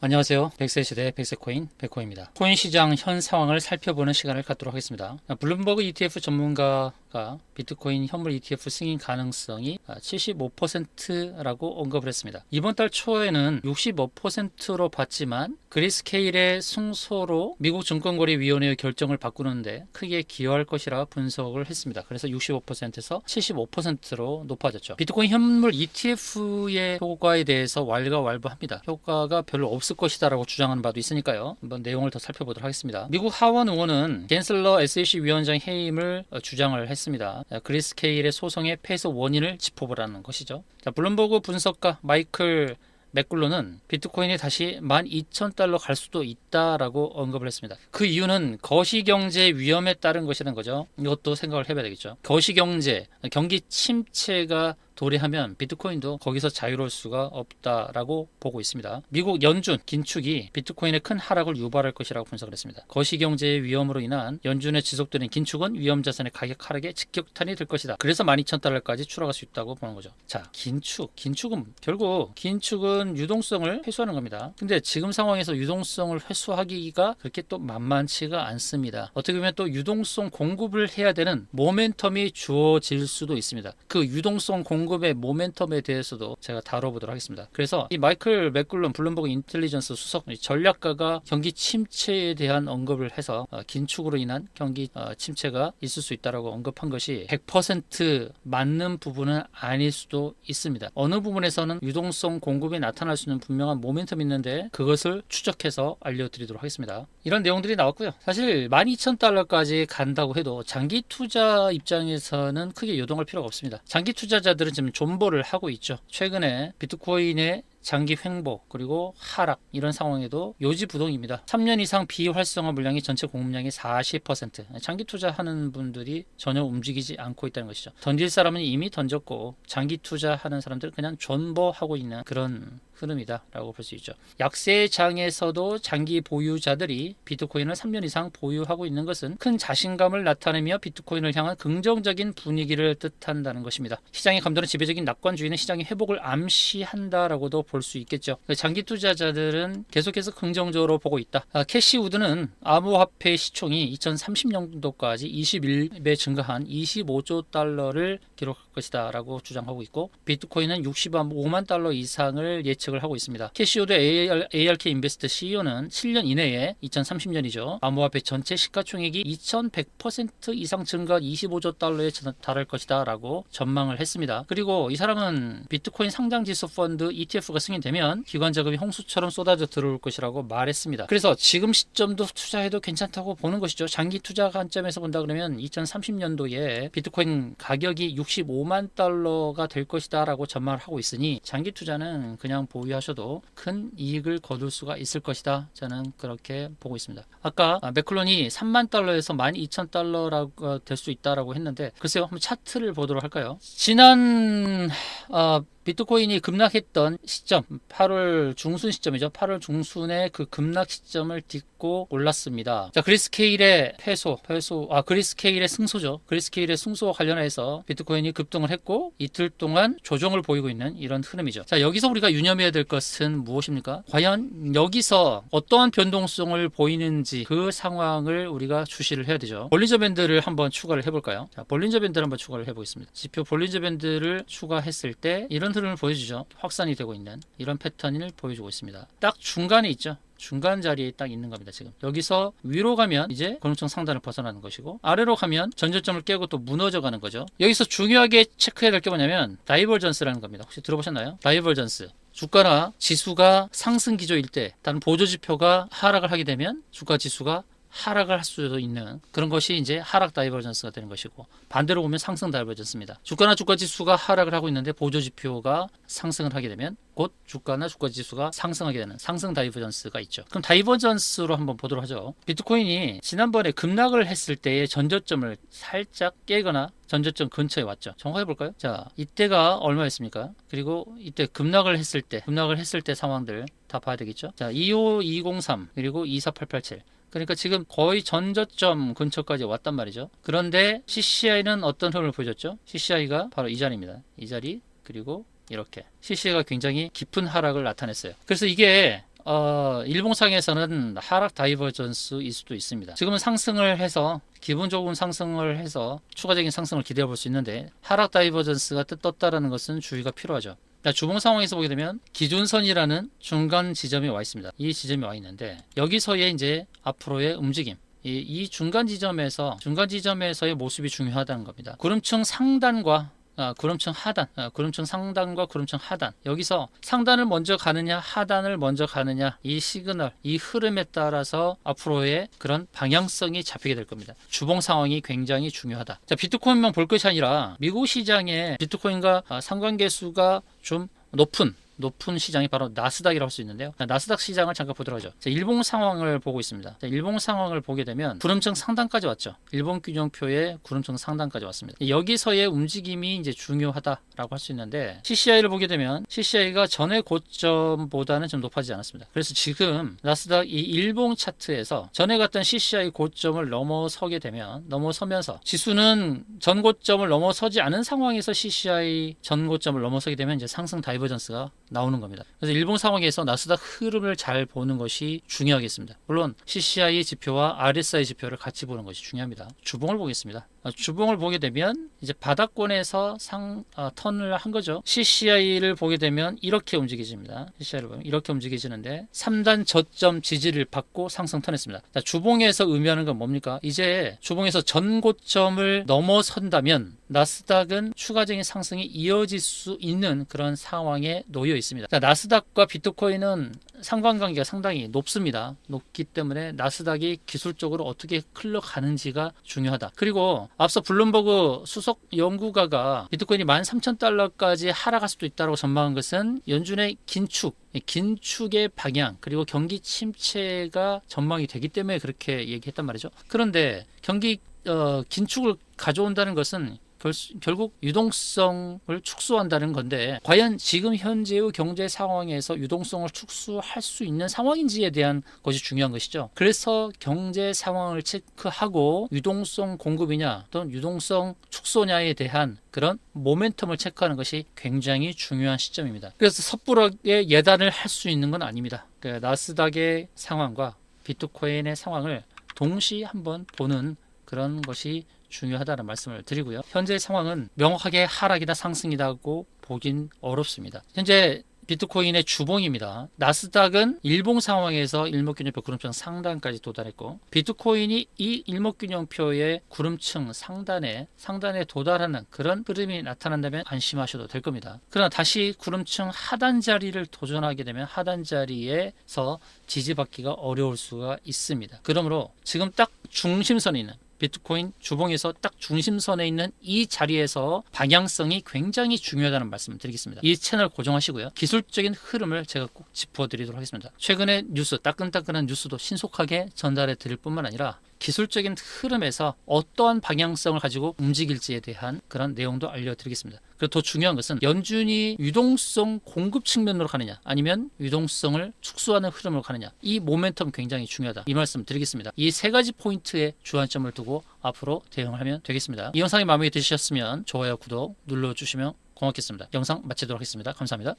안녕하세요. 백세 시대 백세코인 백코입니다. 코인 시장 현 상황을 살펴보는 시간을 갖도록 하겠습니다. 블룸버그 ETF 전문가 가 비트코인 현물 ETF 승인 가능성이 75%라고 언급을 했습니다. 이번 달 초에는 65%로 봤지만 그리스케일의 승소로 미국 증권거래위원회의 결정을 바꾸는데 크게 기여할 것이라 분석을 했습니다. 그래서 65%에서 75%로 높아졌죠. 비트코인 현물 ETF의 효과에 대해서 왈가왈부합니다. 효과가 별로 없을 것이다라고 주장하는 바도 있으니까요. 한번 내용을 더 살펴보도록 하겠습니다. 미국 하원 의원은 겐슬러 SEC 위원장 해임을 어, 주장을 했습니다. 그리스 케일의 소송의 패소 원인을 짚어보라는 것이죠. 자, 블룸버그 분석가 마이클 맥굴로는 비트코인이 다시 12,000달러 갈 수도 있다라고 언급을 했습니다. 그 이유는 거시경제 위험에 따른 것이라는 거죠. 이것도 생각을 해봐야 되겠죠. 거시경제, 경기 침체가 도래하면 비트코인도 거기서 자유로울 수가 없다라고 보고 있습니다. 미국 연준 긴축이 비트코인의 큰 하락을 유발할 것이라고 분석을 했습니다. 거시경제의 위험으로 인한 연준의 지속되는 긴축은 위험 자산의 가격 하락에 직격탄이 될 것이다. 그래서 12,000달러까지 추락할 수 있다고 보는 거죠. 자, 긴축. 긴축은 결국 긴축은 유동성을 회수하는 겁니다. 근데 지금 상황에서 유동성을 회수하기가 그렇게 또 만만치가 않습니다. 어떻게 보면 또 유동성 공급을 해야 되는 모멘텀이 주어질 수도 있습니다. 그 유동성 공급 공급의 모멘텀에 대해서도 제가 다뤄보도록 하겠습니다. 그래서 이 마이클 맥굴론 블룸버그 인텔리전스 수석 전략가가 경기 침체에 대한 언급을 해서 어, 긴축으로 인한 경기 어, 침체가 있을 수 있다라고 언급한 것이 100% 맞는 부분은 아닐 수도 있습니다. 어느 부분에서는 유동성 공급이 나타날 수 있는 분명한 모멘텀이 있는데 그것을 추적해서 알려드리도록 하겠습니다. 이런 내용들이 나왔고요. 사실 12,000달러까지 간다고 해도 장기 투자 입장에서는 크게 요동할 필요가 없습니다. 장기 투자자들은 지금 존버를 하고 있죠. 최근에 비트코인의 장기 횡보 그리고 하락 이런 상황에도 요지부동입니다. 3년 이상 비활성화 물량이 전체 공급량의 40% 장기 투자하는 분들이 전혀 움직이지 않고 있다는 것이죠. 던질 사람은 이미 던졌고 장기 투자하는 사람들은 그냥 존버하고 있는 그런 흐름이다라고 볼 수 있죠. 약세 장에서도 장기 보유자들이 비트코인을 3년 이상 보유하고 있는 것은 큰 자신감을 나타내며 비트코인을 향한 긍정적인 분위기를 뜻한다는 것입니다. 시장의 감도는 지배적인 낙관주의는 시장의 회복을 암시한다라고도 볼수 있겠죠. 장기 투자자들은 계속해서 긍정적으로 보고 있다. 아, 캐시우드는 암호화폐 시총이 2030년도까지 21배 증가한 25조 달러를 기록할 것이다 라고 주장하고 있고 비트코인은 65만 달러 이상을 예측을 하고 있습니다. 캐시오드 AR, ARK 인베스트 CEO는 7년 이내에 2030년이죠. 암호화폐 전체 시가총액이 2100% 이상 증가 25조 달러에 달할 것이다 라고 전망을 했습니다. 그리고 이 사람은 비트코인 상장 지수 펀드 ETF 가 승인되면 기관 자금이 홍수처럼 쏟아져 들어올 것이라고 말했습니다. 그래서 지금 시점도 투자해도 괜찮다고 보는 것이죠. 장기 투자 관점에서 본다 그러면 2030년도에 비트코인 가격이 65만 달러가 될 것이다라고 전망을 하고 있으니 장기 투자는 그냥 보유하셔도 큰 이익을 거둘 수가 있을 것이다. 저는 그렇게 보고 있습니다. 아까 맥클론이 3만 달러에서 12,000달러라고 될 수 있다라고 했는데 글쎄요. 한번 차트를 보도록 할까요? 지난 어, 비트코인이 급락했던 시점 8월 중순 시점이죠. 8월 중순에 그 급락 시점을 딛고 올랐습니다. 자, 그리스케일의 패소, 패소, 아 그리스케일의 승소죠. 그리스케일의 승소와 관련해서 비트코인이 급등을 했고 이틀 동안 조정을 보이고 있는 이런 흐름이죠. 자, 여기서 우리가 유념해야 될 것은 무엇입니까? 과연 여기서 어떠한 변동성을 보이는지 그 상황을 우리가 주시를 해야 되죠. 볼린저 밴드를 한번 추가를 해볼까요? 자, 볼린저 밴드를 한번 추가를 해보겠습니다. 지표 볼린저 밴드를 추가했을 때 이런 흐름을 보여주죠. 확산이 되고 있는 이런 패턴을 보여주고 있습니다. 딱 중간에 있죠. 중간 자리에 딱 있는 겁니다. 지금 여기서 위로 가면 이제 권역층 상단을 벗어나는 것이고 아래로 가면 전저점을 깨고 또 무너져 가는 거죠. 여기서 중요하게 체크해야 될 게 뭐냐면 다이버전스라는 겁니다. 혹시 들어보셨나요? 다이버전스. 주가나 지수가 상승 기조일 때 다른 보조 지표가 하락을 하게 되면 주가 지수가 하락을 할 수도 있는 그런 것이 이제 하락 다이버전스가 되는 것이고 반대로 보면 상승 다이버전스입니다. 주가나 주가 지수가 하락을 하고 있는데 보조 지표가 상승을 하게 되면 곧 주가나 주가 지수가 상승하게 되는 상승 다이버전스가 있죠. 그럼 다이버전스로 한번 보도록 하죠. 비트코인이 지난번에 급락을 했을 때의 전저점을 살짝 깨거나 전저점 근처에 왔죠. 정확해 볼까요? 자, 이때가 얼마였습니까? 그리고 이때 급락을 했을 때, 급락을 했을 때 상황들 다 봐야 되겠죠. 자, 25203 그리고 24887 그러니까 지금 거의 전저점 근처까지 왔단 말이죠. 그런데 CCI는 어떤 흐름을 보여줬죠? CCI가 바로 이 자리입니다. 이 자리 그리고 이렇게 CCI가 굉장히 깊은 하락을 나타냈어요. 그래서 이게 어, 일봉상에서는 하락 다이버전스일 수도 있습니다. 지금은 상승을 해서 기본적인 상승을 해서 추가적인 상승을 기대해 볼 수 있는데 하락 다이버전스가 뜻 떴다라는 것은 주의가 필요하죠. 자, 주봉 상황에서 보게 되면 기준선이라는 중간 지점이 와 있습니다. 이 지점이 와 있는데 여기서의 이제 앞으로의 움직임 이, 이 중간 지점에서 중간 지점에서의 모습이 중요하다는 겁니다. 구름층 상단과 아, 구름층 하단, 아, 구름층 상단과 구름층 하단. 여기서 상단을 먼저 가느냐, 하단을 먼저 가느냐, 이 시그널, 이 흐름에 따라서 앞으로의 그런 방향성이 잡히게 될 겁니다. 주봉 상황이 굉장히 중요하다. 자, 비트코인만 볼 것이 아니라 미국 시장에 비트코인과 아, 상관계수가 좀 높은 높은 시장이 바로 나스닥이라고 할 수 있는데요. 자, 나스닥 시장을 잠깐 보도록 하죠. 자, 일봉 상황을 보고 있습니다. 자, 일봉 상황을 보게 되면 구름층 상단까지 왔죠. 일본 균형표의 구름층 상단까지 왔습니다. 여기서의 움직임이 이제 중요하다라고 할 수 있는데 CCI를 보게 되면 CCI가 전의 고점보다는 좀 높아지지 않았습니다. 그래서 지금 나스닥 이 일봉 차트에서 전에 갔던 CCI 고점을 넘어서게 되면 넘어서면서 지수는 전 고점을 넘어서지 않은 상황에서 CCI 전 고점을 넘어서게 되면 이제 상승 다이버전스가 나오는 겁니다. 그래서 일본 상황에서 나스닥 흐름을 잘 보는 것이 중요하겠습니다. 물론 CCI 지표와 RSI 지표를 같이 보는 것이 중요합니다. 주봉을 보겠습니다. 아, 주봉을 보게 되면 이제 바닥권에서 상 아, 턴을 한 거죠. CCI를 보게 되면 이렇게 움직여집니다. CCI를 보면 이렇게 움직여지는데 3단 저점 지지를 받고 상승 턴했습니다. 자, 주봉에서 의미하는 건 뭡니까? 이제 주봉에서 전 고점을 넘어선다면 나스닥은 추가적인 상승이 이어질 수 있는 그런 상황에 놓여 있습니다. 자, 나스닥과 비트코인은 상관관계가 상당히 높습니다. 높기 때문에 나스닥이 기술적으로 어떻게 흘러가는지가 중요하다. 그리고 앞서 블룸버그 수석 연구가가 비트코인이 13,000달러까지 하락할 수도 있다고 전망한 것은 연준의 긴축, 긴축의 방향 그리고 경기 침체가 전망이 되기 때문에 그렇게 얘기했단 말이죠. 그런데 경기 어, 긴축을 가져온다는 것은 결, 결국 유동성을 축소한다는 건데 과연 지금 현재의 경제 상황에서 유동성을 축소할 수 있는 상황인지에 대한 것이 중요한 것이죠. 그래서 경제 상황을 체크하고 유동성 공급이냐 또는 유동성 축소냐에 대한 그런 모멘텀을 체크하는 것이 굉장히 중요한 시점입니다. 그래서 섣부르게 예단을 할 수 있는 건 아닙니다. 그 나스닥의 상황과 비트코인의 상황을 동시에 한번 보는 그런 것이 중요하다는 말씀을 드리고요. 현재 상황은 명확하게 하락이다 상승이다고 보긴 어렵습니다. 현재 비트코인의 주봉입니다. 나스닥은 일봉 상황에서 일목균형표 구름층 상단까지 도달했고 비트코인이 이 일목균형표의 구름층 상단에 상단에 도달하는 그런 흐름이 나타난다면 안심하셔도 될 겁니다. 그러나 다시 구름층 하단 자리를 도전하게 되면 하단 자리에서 지지받기가 어려울 수가 있습니다. 그러므로 지금 딱 중심선에 있는 비트코인 주봉에서 딱 중심선에 있는 이 자리에서 방향성이 굉장히 중요하다는 말씀을 드리겠습니다. 이 채널 고정하시고요. 기술적인 흐름을 제가 꼭 짚어드리도록 하겠습니다. 최근에 뉴스, 따끈따끈한 뉴스도 신속하게 전달해 드릴 뿐만 아니라 기술적인 흐름에서 어떠한 방향성을 가지고 움직일지에 대한 그런 내용도 알려드리겠습니다. 그리고 더 중요한 것은 연준이 유동성 공급 측면으로 가느냐 아니면 유동성을 축소하는 흐름으로 가느냐 이 모멘텀 굉장히 중요하다 이 말씀 드리겠습니다. 이 세 가지 포인트에 주안점을 두고 앞으로 대응하면 되겠습니다. 이 영상이 마음에 드셨으면 좋아요 구독 눌러주시면 고맙겠습니다. 영상 마치도록 하겠습니다. 감사합니다.